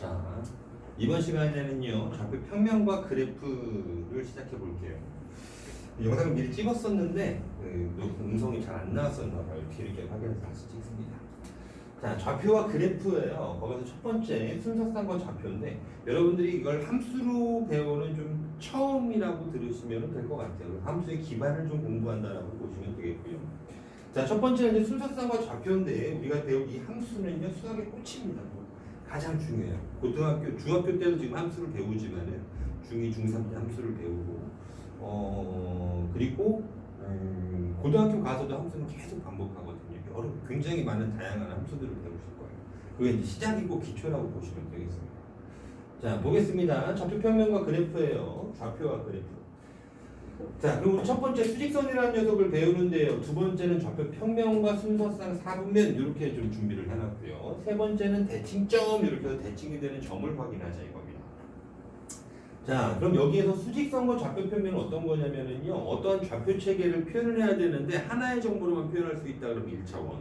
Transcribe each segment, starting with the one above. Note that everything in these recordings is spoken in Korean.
자, 이번 시간에는요, 좌표 평면과 그래프를 시작해 볼게요. 영상을 미리 찍었었는데, 그, 음성이 잘 안 나왔었나 봐요. 뒤늦게 확인해서 다시 찍습니다. 자, 좌표와 그래프예요. 거기서 첫 번째 순서쌍과 좌표인데, 여러분들이 이걸 함수로 배우는 좀 처음이라고 들으시면 될 것 같아요. 함수의 기반을 좀 공부한다라고 보시면 되겠고요. 자, 첫 번째는 이제 순서쌍과 좌표인데, 우리가 배울 이 함수는요, 수학의 꽃입니다. 가장 중요해요. 고등학교, 중학교 때도 지금 함수를 배우지만은 중2, 중3 때 함수를 배우고 어 그리고 음, 고등학교 가서도 함수는 계속 반복하거든요. 여러 굉장히 많은 다양한 함수들을 배우실 거예요. 그게 이제 시작이고 기초라고 보시면 되겠습니다. 자 보겠습니다. 좌표 평면과 그래프예요. 좌표와 그래프. 자, 그럼 첫 번째 수직선이라는 녀석을 배우는데요. 두 번째는 좌표 평면과 순서상 사분면 이렇게 좀 준비를 해놨고요. 세 번째는 대칭점 이렇게 해서 대칭이 되는 점을 확인하자 이겁니다. 자, 그럼 여기에서 수직선과 좌표 평면은 어떤 거냐면은요. 어떠한 좌표 체계를 표현을 해야 되는데 하나의 정보로만 표현할 수 있다 그러면 1차원.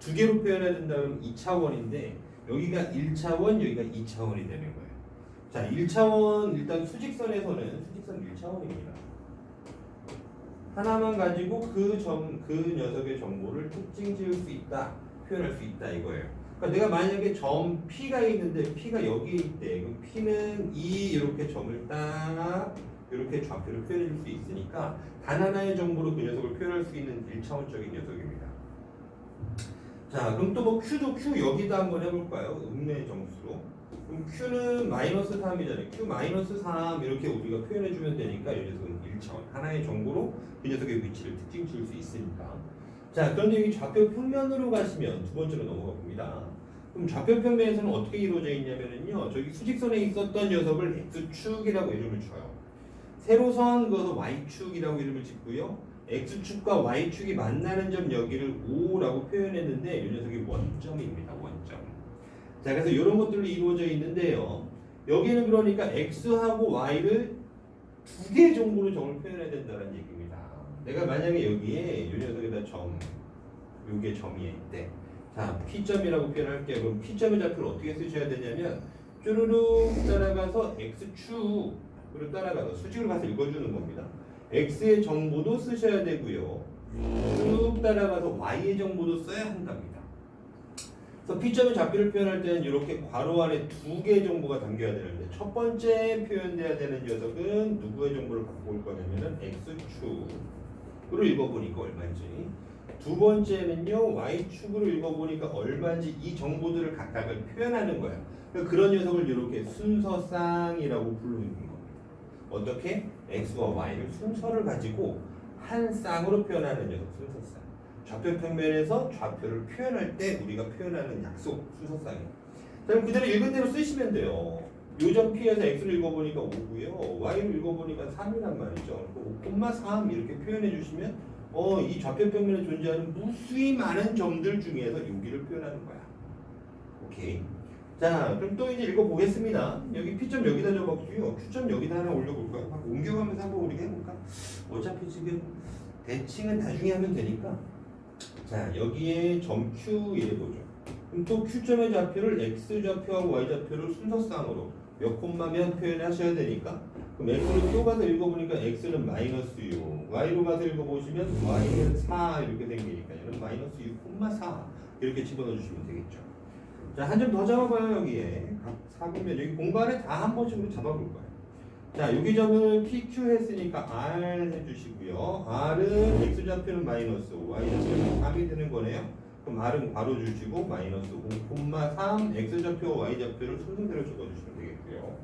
두 개로 표현해야 된다 그러면 2차원인데 여기가 1차원, 여기가 2차원이 되는 거예요. 자, 1차원 일단 수직선에서는 수직선 1차원입니다. 하나만 가지고 그 점, 그 녀석의 정보를 특징 지을 수 있다, 표현할 수 있다 이거예요. 그러니까 내가 만약에 점 P가 있는데 P가 여기에 있대. 그럼 P는 이 이렇게 점을 딱 이렇게 좌표를 표현해 줄 수 있으니까 단 하나의 정보로 그 녀석을 표현할 수 있는 1차원적인 녀석입니다. 자, 그럼 또 뭐 Q도 Q 여기다 한번 해볼까요? 음의 정수로. 그럼 Q는 마이너스 3이잖아요. Q 마이너스 3 이렇게 우리가 표현해주면 되니까 이 녀석은 1차원. 하나의 정보로 그 녀석의 위치를 특징 지을 수 있으니까. 자, 그런데 여기 좌표 평면으로 가시면 두 번째로 넘어가 봅니다. 그럼 좌표 평면에서는 어떻게 이루어져 있냐면은요. 저기 수직선에 있었던 녀석을 X축이라고 이름을 줘요. 세로선 그것을 Y축이라고 이름을 짓고요. X축과 Y축이 만나는 점 여기를 O라고 표현했는데 이 녀석이 원점입니다. 원점. 자, 그래서 이런 것들로 이루어져 있는데요. 여기는 그러니까 X하고 Y를 두 개 정도로 점을 표현해야 된다는 얘기입니다. 내가 만약에 여기에 이 녀석에다 점, 요게 점이 있대. 자, P점이라고 표현할게요. 그럼 P점의 좌표를 어떻게 쓰셔야 되냐면 쭈루룩 따라가서 X축으로 따라가서 수직으로 가서 읽어주는 겁니다. X의 정보도 쓰셔야 되고요. 쭉 따라가서 Y의 정보도 써야 한답니다. 그래서 P점의 좌표를 표현할 때는 이렇게 괄호 안에 두 개의 정보가 담겨야 되는데 첫 번째 표현돼야 되는 녀석은 누구의 정보를 갖고 올 거냐면은 X축으로 읽어보니까 얼마인지 두 번째는요 Y축으로 읽어보니까 얼마인지 이 정보들을 각각을 표현하는 거예요. 그러니까 그런 녀석을 이렇게 순서쌍이라고 부르는 겁니다. 어떻게? X와 Y를 순서를 가지고 한 쌍으로 표현하는 녀석 순서쌍. 좌표 평면에서 좌표를 표현할 때 우리가 표현하는 약속. 자, 그럼 그대로 읽은 대로 쓰시면 돼요. 요점 P에서 X를 읽어보니까 5고요. Y를 읽어보니까 3이란 말이죠. 5,3 이렇게 표현해 주시면 어, 이 좌표 평면에 존재하는 무수히 많은 점들 중에서 여기를 표현하는 거야. 오케이. 자, 그럼 또 이제 읽어보겠습니다. 여기 P점 여기다 적었고요. Q점 여기다 하나 올려볼까요? 막 옮겨가면서 한번 우리가 해볼까? 어차피 지금 대칭은 나중에 하면 되니까. 자, 여기에 점 Q 이래보죠. 그럼 또 Q점의 좌표를 X 좌표하고 Y 좌표를 순서쌍으로 몇 콤마면 표현하셔야 되니까? 그럼 X로 또 가서 읽어보니까 X는 마이너스 6 Y로 가서 읽어보시면 Y는 4 이렇게 생기니까 얘는 마이너스 6 콤마 4 이렇게 집어넣어 주시면 되겠죠. 자 한 점 더 잡아봐요 여기에. 각 사분면 여기 공간에 다 한 번씩 잡아볼 거예요 자 여기 점을 PQ 했으니까 R 해주시고요 R은 X 좌표는 마이너스 5 Y 좌표는 3이 되는 거네요 그럼 R은 괄호 주시고 마이너스 5,3 X 좌표와 Y 좌표를 순서대로 적어주시면 되겠고요.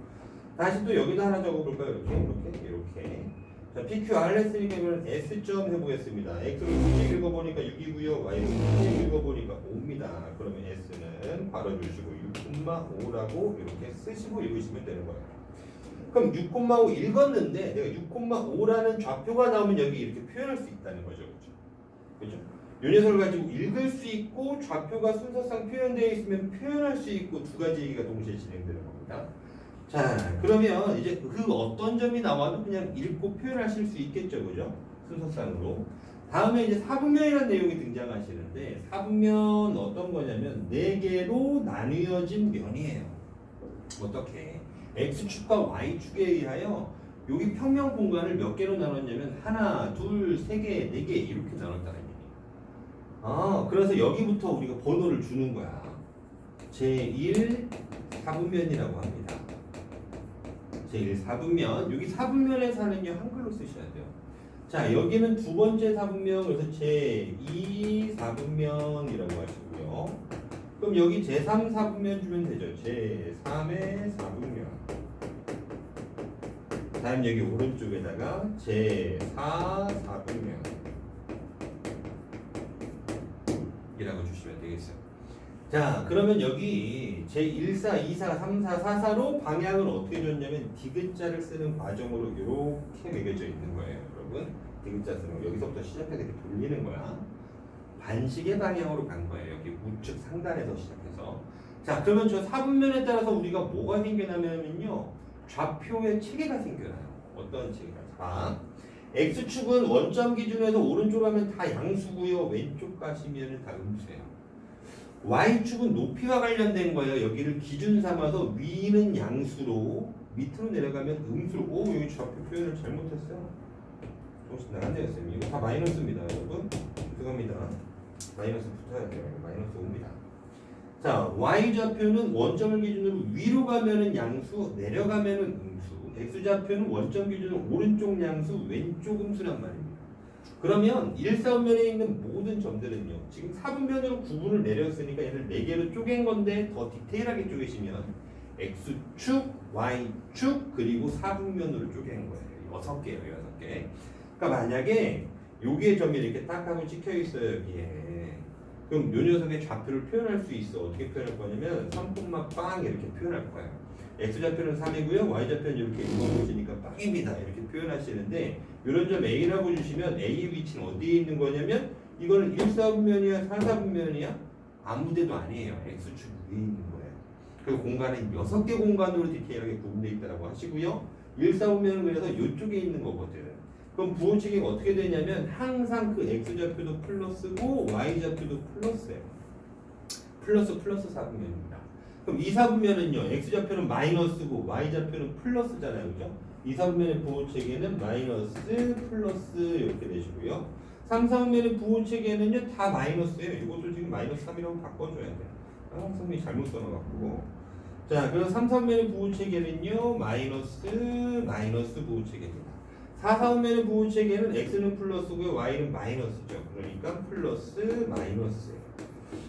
다시 또 여기다 하나 적어볼까요? 이렇게 이렇게 이렇게. 자 PQR 했으니까 이거는 S점 해보겠습니다. X로 수직 읽어보니까 6이고요. Y로 수직 읽어보니까 5입니다. 그러면 S는 괄호 주시고 6,5라고 이렇게 쓰시고 읽으시면 되는 거예요. 그럼 6,5 읽었는데 내가 6,5라는 좌표가 나오면 여기 이렇게 표현할 수 있다는 거죠. 그죠? 요 녀석을 가지고 읽을 수 있고 좌표가 순서상 표현되어 있으면 표현할 수 있고 두 가지 얘기가 동시에 진행되는 겁니다. 자, 그러면 이제 그 어떤 점이 나와도 그냥 읽고 표현하실 수 있겠죠, 그죠? 순서상으로. 다음에 이제 사분면이라는 내용이 등장하시는데 사분면 어떤 거냐면 네 개로 나뉘어진 면이에요. 어떻게 x축과 y축에 의하여 여기 평면 공간을 몇 개로 나눴냐면 하나, 둘, 세 개, 네 개 이렇게 나눴다는 얘기예요. 아, 그래서 여기부터 우리가 번호를 주는 거야. 제1 4분면이라고 합니다. 제1 4분면. 여기 4분면에서는요 한글로 쓰셔야 돼요. 자, 여기는 두 번째 4분면 그래서 제2 4분면이라고 하시고요. 그럼 여기 제3 4분면 주면 되죠. 제3의 4분면. 다음 여기 오른쪽에다가 제4 4분면. 이라고 주시면 되겠어요. 자, 그러면 여기 제1사, 2사, 3사, 4사로 방향을 어떻게 줬냐면 디귿자를 쓰는 과정으로 이렇게 매겨져 있는 거예요, 여러분. 디귿자 쓰는 거 여기서부터 시작해서 이렇게 돌리는 거야. 반식의 방향으로 간 거예요. 여기 우측 상단에서 시작해서. 자, 그러면 저 4분면에 따라서 우리가 뭐가 생겨나면요. 좌표의 체계가 생겨나요. 어떤 체계가? 자, X축은 원점 기준에서 오른쪽으로 하면 다 양수고요. 왼쪽 가시면 다 음수예요. Y축은 높이와 관련된 거예요. 여기를 기준 삼아서 위는 양수로 밑으로 내려가면 음수로 오 여기 좌표 표현을 잘못했어요. 조금씩 나갔네요 쌤. 이거 다 마이너스입니다 여러분. 죄송합니다. 마이너스 붙어야 돼요. 마이너스 5입니다. 자 Y좌표는 원점을 기준으로 위로 가면은 양수 내려가면은 음수 X좌표는 원점 기준으로 오른쪽 양수 왼쪽 음수란 말입니다. 그러면 1사분면에 있는 모든 점들은요. 지금 4분면으로 구분을 내렸으니까 얘를 4개로 쪼갠 건데 더 디테일하게 쪼개시면 X축, Y축 그리고 4분면으로 쪼갠 거예요. 6개예요. 6개. 그러니까 만약에 여기에 점이 이렇게 딱 하고 찍혀 있어요. 여기에. 그럼 요 녀석의 좌표를 표현할 수 있어. 어떻게 표현할 거냐면 3콤마 빵 이렇게 표현할 거예요. X좌표는 3이고요. Y좌표는 이렇게 읽어보시니까 빵입니다. 이렇게 표현하시는데 이런 점 A라고 주시면 A의 위치는 어디에 있는 거냐면 이거는 1사분면이야 4사분면이야 아무데도 아니에요. X축 위에 있는 거예요. 그 공간은 6개 공간으로 디테일하게 구분되어 있다고 하시고요. 1사분면은 그래서 이쪽에 있는 거거든. 그럼 부호체계가 어떻게 되냐면 항상 그 X좌표도 플러스고 Y좌표도 플러스예요. 플러스 플러스 4분면입니다. 그럼 2, 4분면은요. X좌표는 마이너스고 Y좌표는 플러스잖아요. 그죠? 2, 4분면의 부호체계는 마이너스 플러스 이렇게 되시고요. 3, 4분면의 부호체계는요. 다 마이너스예요. 이것도 지금 마이너스 3이라고 바꿔줘야 돼요. 아, 선생님이 잘못 써놔갖고. 자, 그래서 3, 4분면의 부호체계는요. 마이너스 마이너스 부호체계입니다. 4, 4분면의 부호체계는 X는 플러스고요. Y는 마이너스죠. 그러니까 플러스 마이너스예요.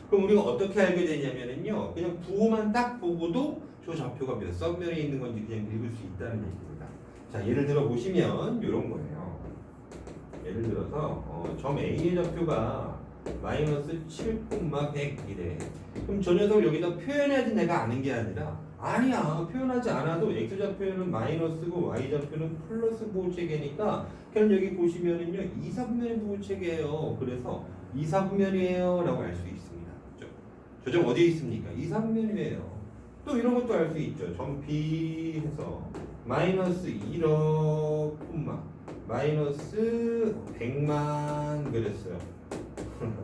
그럼 우리가 어떻게 알게 되냐면은요, 그냥 부호만 딱 보고도 저 좌표가 몇 선면에 있는 건지 그냥 읽을 수 있다는 얘기입니다. 자, 예를 들어 보시면 이런 거예요. 예를 들어서 어, 점 A의 좌표가 마이너스 7,100이래. 그럼 저 녀석을 여기다 표현해야지 내가 아는 게 아니라 아니야 표현하지 않아도 x 좌표는 마이너스고 y 좌표는 플러스 부호체계니까 그냥 여기 보시면은요 2, 3분면의 부호체계예요. 그래서 2, 3분면이에요 라고 알 수 있습니다. 그죠? 저점 어디에 있습니까? 2, 3분면이에요. 또 이런 것도 알 수 있죠. 점 B 해서 마이너스 1억 콤마 마이너스 100만 그랬어요.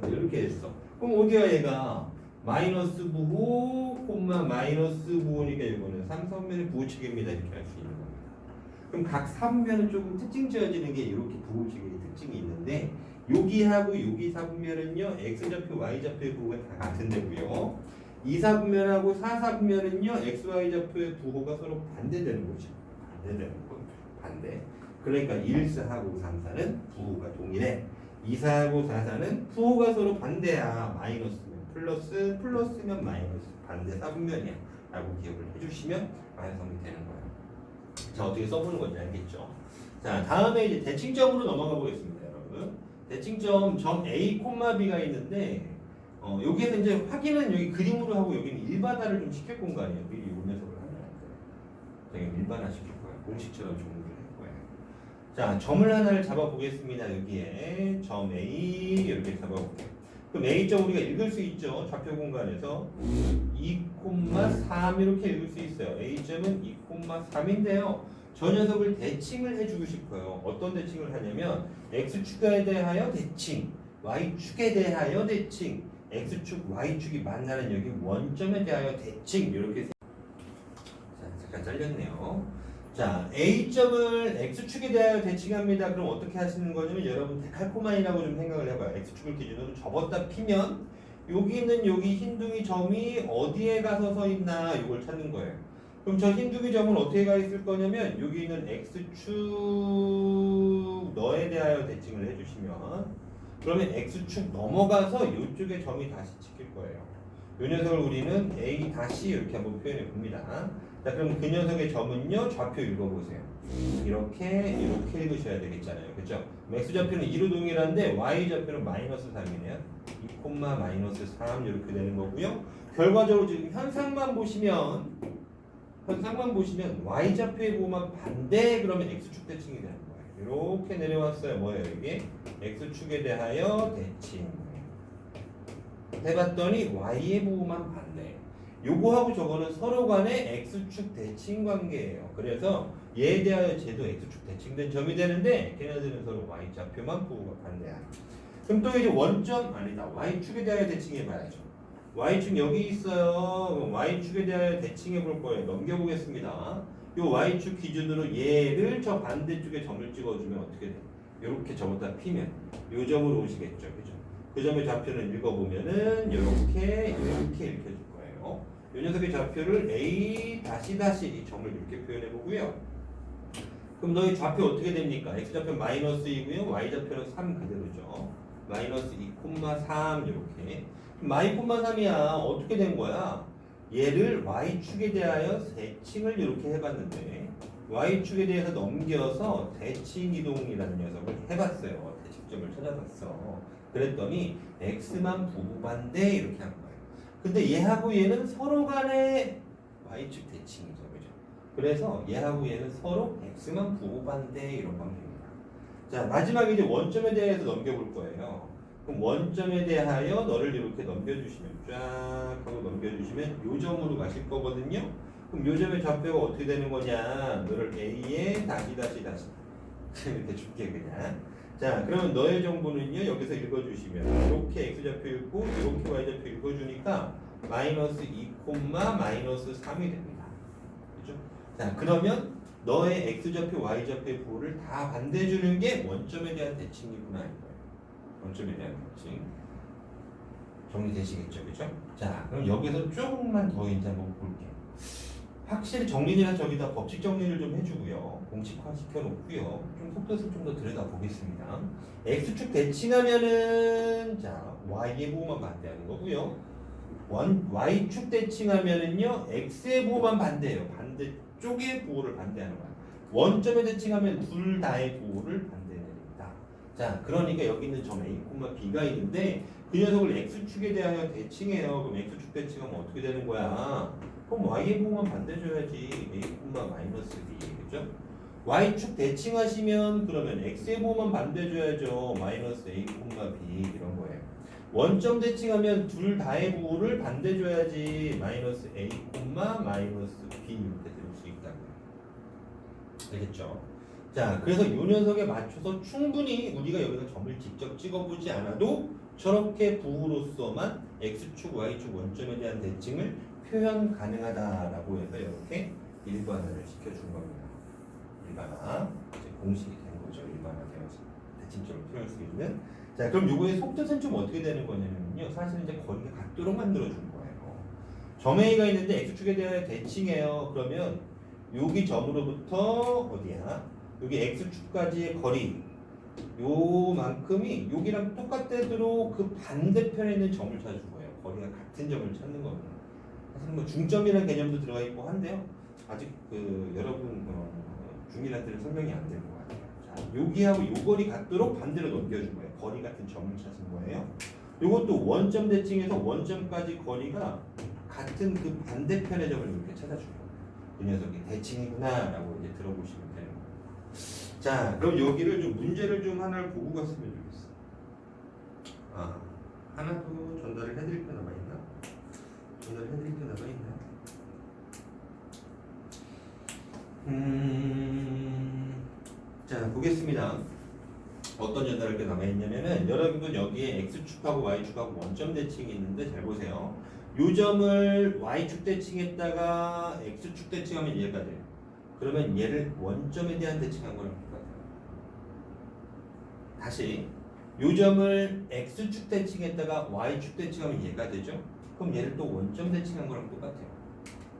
이렇게 했어. 그럼 어디야 얘가? 마이너스 부호 콤마 마이너스 부호니까 이거는 삼선면의 부호체계입니다. 이렇게 할 수 있는 겁니다. 그럼 각 3면은 조금 특징 지어지는 게 이렇게 부호체계의 특징이 있는데 여기하고 여기 4분면은요 x좌표 y좌표의 부호가 다 같은 데고요. 2, 4분면하고 4, 4분면은요 x, y좌표의 부호가 서로 반대되는 거죠. 반대되는 거 반대. 그러니까 1, 4하고 3, 4는 부호가 동일해. 2, 4하고 4, 4는 부호가 서로 반대야. 마이너스면 플러스 플러스면 마이너스 반대 4분면이야 라고 기억을 해주시면 완성이 되는 거예요 자 어떻게 써보는 건지 알겠죠 자 다음에 이제 대칭점으로 넘어가 보겠습니다 여러분 대칭점 점 A, B가 있는데 어, 여기에서 이제 확인은 여기 그림으로 하고 여기는 일반화를 좀 시킬 공간이에요. 미리 요 녀석을 하면 되게 일반화 시킬 거예요. 공식처럼 정리를 할 거예요. 자, 점을 하나를 잡아 보겠습니다. 여기에 점 A 이렇게 잡아 볼게요. 그럼 A점 우리가 읽을 수 있죠. 좌표 공간에서 2,3 이렇게 읽을 수 있어요. A점은 2,3인데요. 저 녀석을 대칭을 해주고 싶어요. 어떤 대칭을 하냐면 x축에 대하여 대칭, y축에 대하여 대칭, x축, y축이 만나는 여기 원점에 대하여 대칭 이렇게 잘 잘렸네요. 자, A점을 X축에 대하여 대칭합니다. 그럼 어떻게 하시는 거냐면 여러분 데칼코마니라고 좀 생각을 해봐요. X축을 기준으로 접었다 피면 여기 있는 여기 흰둥이 점이 어디에 가서 서 있나 이걸 찾는 거예요. 그럼 저 흰둥이 점은 어떻게 가 있을 거냐면 여기 있는 X축 너에 대하여 대칭을 해주시면 그러면 X축 넘어가서 이쪽에 점이 다시 찍힐 거예요. 이 녀석을 우리는 A 다시 이렇게 한번 표현해 봅니다. 자, 그럼 그 녀석의 점은요, 좌표 읽어보세요. 이렇게, 이렇게 읽으셔야 되겠잖아요. 그죠? X 좌표는 2로 동일한데, Y 좌표는 마이너스 3이네요. 2, 마이너스 3 이렇게 되는 거고요. 결과적으로 지금 현상만 보시면, 현상만 보시면 Y 좌표의 부호만 반대 그러면 X축 대칭이 되는 거예요. 이렇게 내려왔어요. 뭐예요, 이게? X축에 대하여 대칭. 해봤더니 Y의 부호만 반대. 요거하고 저거는 서로 간의 X축 대칭 관계예요. 그래서 얘에 대하여 쟤도 X축 대칭된 점이 되는데 걔네들은 서로 Y좌표만 부호가 반대야. 그럼 또 이제 원점 아니다. Y축에 대하여 대칭해 봐야죠. Y축 여기 있어요. Y축에 대하여 대칭해 볼 거예요. 넘겨보겠습니다. 요 Y축 기준으로 얘를 저 반대쪽에 점을 찍어주면 어떻게 돼? 이렇게 접었다 피면 요 점으로 오시겠죠. 그죠? 그 점의 좌표를 읽어보면은 이렇게 이렇게 읽혀줄 거예요. 이 녀석의 좌표를 a 다시 다시 이 점을 이렇게 표현해 보고요. 그럼 너희 좌표 어떻게 됩니까? x 좌표 마이너스 2고요. y 좌표는 3 그대로죠. 마이너스 2, 3 이렇게. 마이 콤마 3이야. 어떻게 된 거야? 얘를 y축에 대하여 대칭을 이렇게 해봤는데 y축에 대해서 넘겨서 대칭 이동이라는 녀석을 해봤어요. 대칭점을 찾아봤어. 그랬더니 x만 부부반대 이렇게 한 거예요. 근데 얘하고 얘는 서로 간의 y축 대칭이죠. 그죠? 그래서 얘하고 얘는 서로 x만 부부반대 이런 관계입니다. 자, 마지막에 이제 원점에 대해서 넘겨볼 거예요. 그럼 원점에 대하여 너를 이렇게 넘겨주시면 쫙 하고 넘겨주시면 요 점으로 가실 거거든요. 그럼 요 점의 좌표가 어떻게 되는 거냐? 너를 A에 다시 다시 다시 이렇게 줄게 그냥. 자, 그러면 너의 정보는요 여기서 읽어주시면 이렇게 x 좌표 읽고 이렇게 y 좌표 읽어주니까 마이너스 2 콤마 마이너스 3이 됩니다. 그죠? 자, 그러면 너의 x 좌표, y 좌표의 부호를 다 반대해 주는 게 원점에 대한 대칭이구나 이거예요. 원점에 대한 대칭 정리되시겠죠, 그죠? 자, 그럼 여기서 조금만 더 이제 한번 볼게요. 확실히 정리나 저기다 법칙 정리를 좀 해주고요. 공식화 시켜놓고요. 좀 속도를 좀더 들여다 보겠습니다. x축 대칭하면은 자 y의 부호만 반대하는 거고요. 원 y축 대칭하면은요 x의 부호만 반대해요. 반대쪽의 부호를 반대하는 거야. 원점에 대칭하면 둘 다의 부호를 반대해냅니다. 자 그러니까 여기 있는 점 a, b가 있는데 그 녀석을 x축에 대하여 대칭해요. 그럼 x축 대칭하면 어떻게 되는 거야? 그럼 y의 부호만 반대줘야지 a, 마이너스 b 그죠? y축 대칭하시면 그러면 x의 부호만 반대줘야죠 마이너스 a, b 이런 거예요 원점 대칭하면 둘 다의 부호를 반대줘야지 마이너스 a, 마이너스 b 이렇게 될 수 있다고요 알겠죠? 자 그래서 이 녀석에 맞춰서 충분히 우리가 여기서 점을 직접 찍어보지 않아도 저렇게 부호로서만 x축, y축 원점에 대한 대칭을 표현 가능하다라고 해서 이렇게 일반화를 시켜준 겁니다. 일반화 이제 공식이 된 거죠. 일반화 되어서 대칭점을 표현할 수 있는. 자 그럼 요거의 속뜻은 좀 어떻게 되는 거냐면요. 사실 이제 거리가 같도록 만들어준 거예요. 점 A가 있는데 x축에 대하여 대칭해요. 그러면 여기 점으로부터 어디야? 여기 x축까지의 거리 요만큼이 여기랑 똑같대로 그 반대편에 있는 점을 찾아준 거예요. 거리가 같은 점을 찾는 겁니다. 사실 뭐 중점이라는 개념도 들어가 있고 한데요. 아직 그 여러분 어, 중일한테는 설명이 안된것 같아요. 자, 여기하고 요 거리 같도록 반대로 넘겨준 거예요. 거리 같은 점을 찾은 거예요. 이것도 원점 대칭에서 원점까지 거리가 같은 그 반대편의 점을 이렇게 찾아준 거예요. 그 녀석이 대칭이구나라고 이제 들어보시면 되는 거예요. 자, 그럼 여기를 좀 문제를 좀 하나를 보고 갔으면 좋겠어. 아, 하나 더 전달을 해드릴 게 남아 있나? 전달을 해드릴 게 남아 있나? 음, 자 보겠습니다. 어떤 전달할 게 남아 있냐면은 여러분 여기에 x축하고 y축하고 원점 대칭이 있는데 잘 보세요. 요 점을 y축 대칭했다가 x축 대칭하면 얘가 돼요. 그러면 얘를 원점에 대한 대칭한 거랑 똑같아요. 다시 요 점을 x축 대칭했다가 y축 대칭하면 얘가 되죠. 그럼 얘를 또 원점 대칭한 거랑 똑같아요.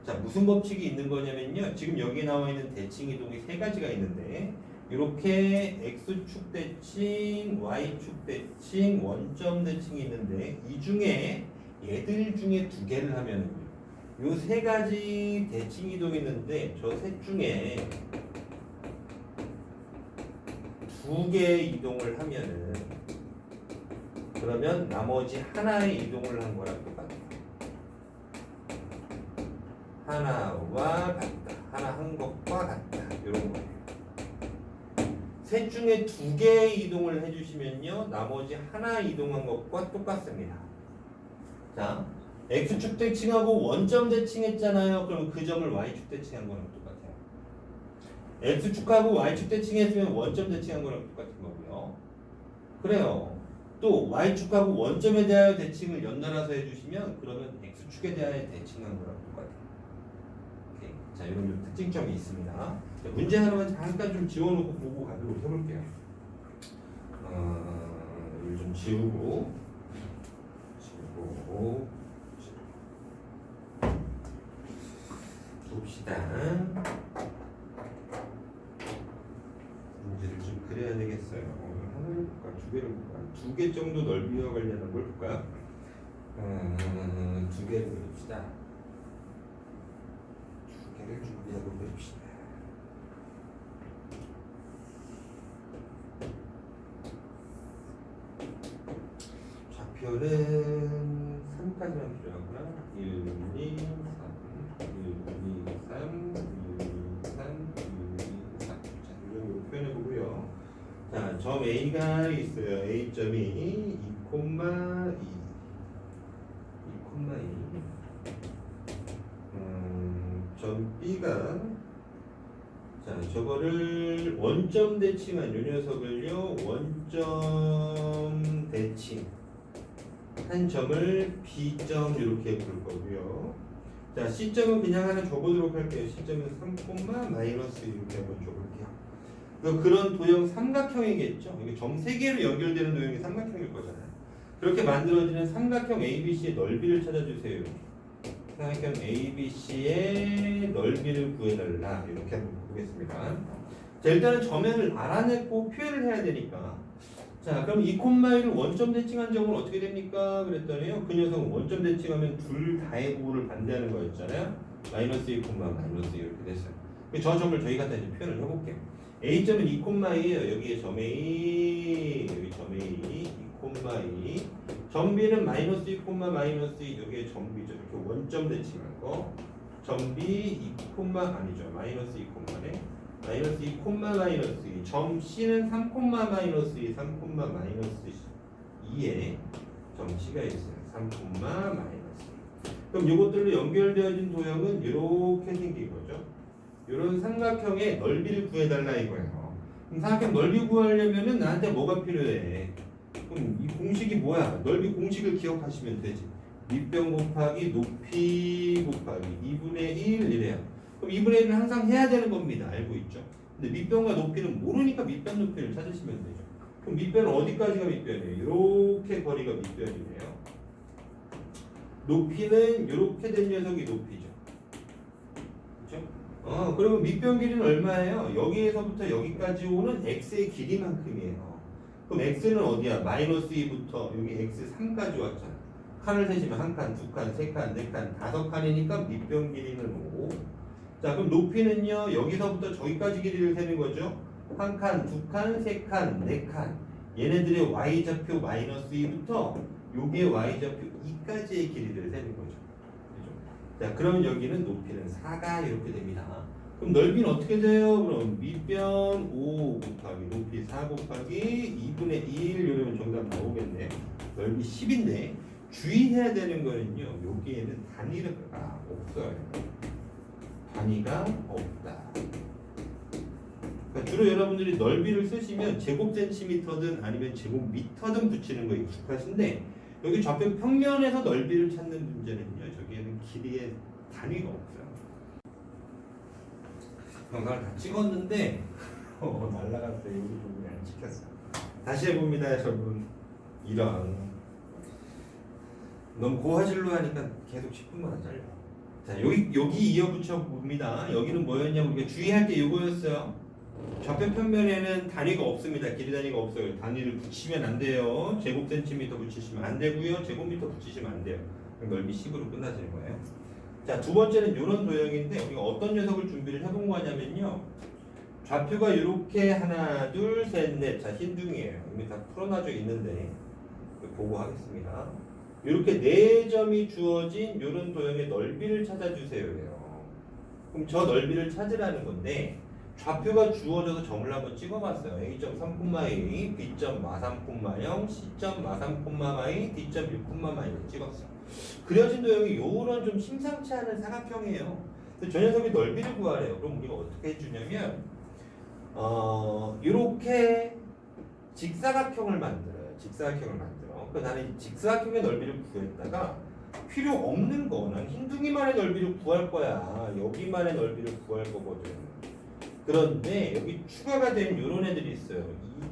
자 무슨 법칙이 있는 거냐면요. 지금 여기 나와 있는 대칭 이동이 세 가지가 있는데 이렇게 x축 대칭, y축 대칭, 원점 대칭이 있는데 이 중에 얘들 중에 두 개를 하면은요. 요 세 가지 대칭 이동이 있는데 저 셋 중에 두 개의 이동을 하면은 그러면 나머지 하나의 이동을 한 거랑 똑같아요. 하나와 같다. 하나 한 것과 같다. 이런 거예요. 셋 중에 두 개의 이동을 해주시면요. 나머지 하나 이동한 것과 똑같습니다. 자, x축 대칭하고 원점 대칭했잖아요. 그럼 그 점을 y축 대칭한 거랑 똑같아요. x축하고 y축 대칭했으면 원점 대칭한 거랑 똑같은 거고요. 그래요. 또 y축하고 원점에 대하여 대칭을 연달아서 해주시면 그러면 x축에 대하여 대칭한 똑같아요. 자, 이런 좀 특징점이 있습니다. 자, 문제 하나만 잠깐 좀 지워놓고 보고 가도록 해볼게요. 어, 이걸 좀 지우고 지우고 봅시다. 문제를 좀 그려야 되겠어요. 하나를 볼까, 두 개를 볼까, 두 개 정도 넓이와 관련한 걸 볼까요? 음, 두 개를 그립시다. 두 개를 준비하고 그립시다. 좌표는 3까지만 필요하구나. 1, 2, 3, 1, 2, 3, 1, 2, 3, 1, 2, 3. 자, 이 정도 표현해 보고요. 자, 점 A가 있어요. A점이 2, 2, 2, 2, 음, 점 B가 자, 저거를 원점 대칭한 요 녀석을요. 원점 대칭 한 점을 B점 이렇게 부를 거고요. 자, C점은 그냥 하나 줘보도록 할게요. C점은 3, 마이너스 이렇게 한번 줘볼게요. 그 그런 도형 삼각형이겠죠. 이게 점 세 개로 연결되는 도형이 삼각형일 거잖아요. 그렇게 만들어지는 삼각형 ABC의 넓이를 찾아주세요. 삼각형 ABC의 넓이를 구해달라. 이렇게 한번 보겠습니다. 자, 일단은 점연을 알아내고 표현을 해야 되니까. 자, 그럼 이 콤마이를 원점 대칭한 점은 어떻게 됩니까? 그랬더니요. 그 녀석은 원점 대칭하면 둘 다의 부호를 반대하는 거였잖아요. 마이너스 2 콤마 마이너스 2 이렇게 됐어요. 그저 점을 저희 갖다 이제 표현을 해볼게요. A점은 2 콤마이에요. 여기에 점 A, 여기 점 A, 2 콤마 2. 점 B는 마이너스 2 콤마 마이너스 2, 여기에 점 B죠. 이렇게 원점 대칭한 거. 점 B 2 콤마 아니죠. 마이너스 2 콤마네. 마이너스 2 콤마 마이너스 2. 점 C는 3 콤마 마이너스 2, 3 콤마 마이너스 2에 점 C가 있어요. 3 콤마 마이너스 2. 그럼 이것들로 연결되어진 도형은 이렇게 생긴 거죠. 이런 삼각형의 넓이를 구해달라 이거예요. 그럼 삼각형 넓이 구하려면은 나한테 뭐가 필요해? 그럼 이 공식이 뭐야? 넓이 공식을 기억하시면 되지. 밑변 곱하기 높이 곱하기 2분의 1 이래요. 그럼 2분의 1은 항상 해야 되는 겁니다. 알고 있죠? 근데 밑변과 높이는 모르니까 밑변 높이를 찾으시면 되죠. 그럼 밑변은 어디까지가 밑변이에요? 이렇게 거리가 밑변이네요. 높이는 이렇게 된 녀석이 높이죠. 그렇죠? 어, 그러면 밑변 길이는 얼마예요? 여기에서부터 여기까지 오는 x의 길이만큼이에요. 그럼 x는 어디야? 마이너스 2부터 여기 x 3까지 왔잖아. 칸을 세시면 한 칸, 두 칸, 세 칸, 네 칸, 다섯 칸이니까 밑변 길이는 5. 자, 그럼 높이는요. 여기서부터 저기까지 길이를 세는 거죠. 한 칸, 두 칸, 세 칸, 네 칸. 얘네들의 y 좌표 마이너스 2부터 여기에 y 좌표 2까지의 길이를 세는 거죠. 그죠? 자, 그러면 여기는 높이는 4가 이렇게 됩니다. 그럼 넓이는 어떻게 돼요? 그럼 밑변 5 곱하기 높이 4 곱하기 2분의 1 이러면 정답 나오겠네. 넓이 10인데 주의해야 되는 거는요. 여기에는 단위가 없어요. 단위가 없다. 그러니까 주로 여러분들이 넓이를 쓰시면 제곱 센티미터든 아니면 제곱 미터든 붙이는 거 익숙하신데 여기 좌표 평면에서 넓이를 찾는 문제는요. 길이의 단위가 없어요. 영상을 다 찍었는데 어, 날라갔어요. 여기 부분이 안 찍혔어. 다시 해봅니다, 여러분. 이런 너무 고화질로 하니까 계속 10분마다 잘려. 자 여기 여기 이어붙여 봅니다. 여기는 뭐였냐면 우리가 주의할 게 이거였어요. 좌표 편면에는 단위가 없습니다. 길이 단위가 없어요. 단위를 붙이면 안 돼요. 제곱 센티미터 붙이시면 안 되고요. 제곱미터 붙이시면 안 돼요. 넓이 10으로 끝나지는 거예요. 자, 두 번째는 이런 도형인데 우리가 어떤 녀석을 준비를 해본 거냐면요. 좌표가 이렇게 하나, 둘, 셋, 넷. 자, 흰둥이에요. 이미 다 풀어놔져 있는데 보고 하겠습니다. 이렇게 네 점이 주어진 이런 도형의 넓이를 찾아주세요. 그럼 저 넓이를 찾으라는 건데 좌표가 주어져서 점을 한번 찍어봤어요. A.3, A, B점 마3, 0, C점 마3, y, D점 1, 마이를 찍었어요. 그려진 도형이 요런 좀 심상치 않은 사각형이에요. 녀석의 넓이를 구하래요. 그럼 우리가 어떻게 해주냐면 어 이렇게 직사각형을 만들어요. 직사각형을 만들어. 그 나는 이 직사각형의 넓이를 구했다가 필요 없는 거는 흰둥이만의 넓이를 구할 거야. 여기만의 넓이를 구할 거거든. 그런데 여기 추가가 된 이런 애들이 있어요.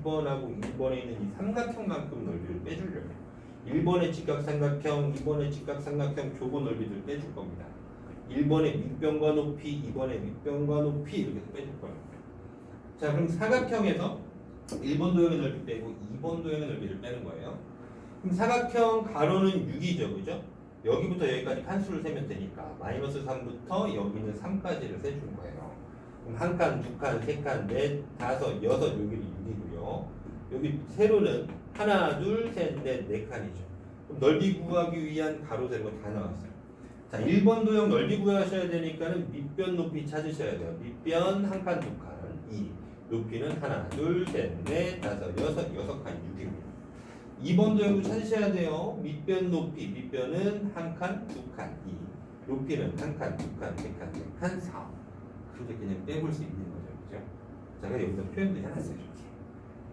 2번하고 1번에 있는 이 삼각형만큼 넓이를 빼주려고. 1번의 직각삼각형, 2번의 직각삼각형 교고 넓이를 빼줄 겁니다. 1번의 밑변과 높이, 2번의 밑변과 높이 이렇게 빼줄 거예요. 자, 그럼 사각형에서 1번 도형의 넓이 빼고 2번 도형의 넓이를 빼는 거예요. 그럼 사각형 가로는 6이죠, 그죠? 여기부터 여기까지 칸수를 세면 되니까 마이너스 3부터 여기는 3까지를 세주는 거예요. 그럼 한 칸, 두 칸, 세 칸, 넷, 다섯, 여섯 여기는 6이고요. 여기 세로는 하나, 둘, 셋, 넷, 네 칸이죠. 그럼 넓이 구하기 위한 가로 세로 다 나왔어요. 자, 1번 도형 넓이 구하셔야 되니까는 밑변 높이 찾으셔야 돼요. 밑변 한 칸, 두 칸, 2. 높이는 하나, 둘, 셋, 넷, 다섯, 여섯, 여섯 칸, 6입니다. 2번 도형도 찾으셔야 돼요. 밑변 높이, 밑변은 한 칸, 두 칸, 2. 높이는 한 칸, 두 칸, 세 칸, 네 칸, 4. 그렇게 그냥 빼볼 수 있는 거죠. 그죠? 자, 그래서 여기서 표현도 해놨어요. 이렇게.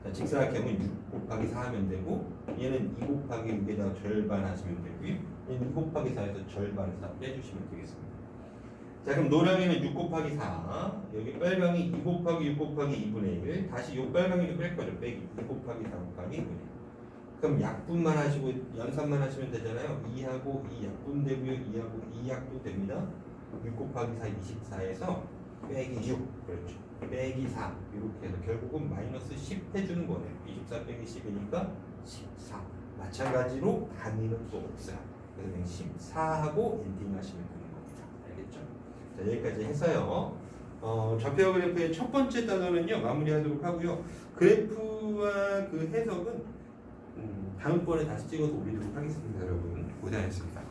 자, 직사각형은 6 곱하기 4 하면 되고, 얘는 2 곱하기 6에다가 절반 하시면 되고요. 얘는 2 곱하기 4에서 절반을 다 빼주시면 되겠습니다. 자, 그럼 노량이는 6 곱하기 4, 여기 빨강이 2 곱하기 6 곱하기 2분의 1, 다시 요 빨강이를 뺄 거죠. 빼기 2 곱하기 4 곱하기 2분의 1. 그럼 약분만 하시고 연산만 하시면 되잖아요. 2하고 2 약분 되고요. 2하고 2 약분 됩니다. 6 곱하기 4 24에서 빼기 6 그렇죠. 빼기 4 이렇게 해서 결국은 마이너스 10 해주는 거네요. 24 빼기 10이니까 14. 마찬가지로 단위는 또 없어요. 그래서 그냥 14하고 엔딩 하시면 되는 겁니다. 알겠죠? 자 여기까지 해서요. 어, 좌표 그래프의 첫 번째 단어는요 마무리하도록 하고요. 그래프와 그 해석은 음, 다음번에 다시 찍어서 올리도록 하겠습니다, 여러분. 고생하셨습니다.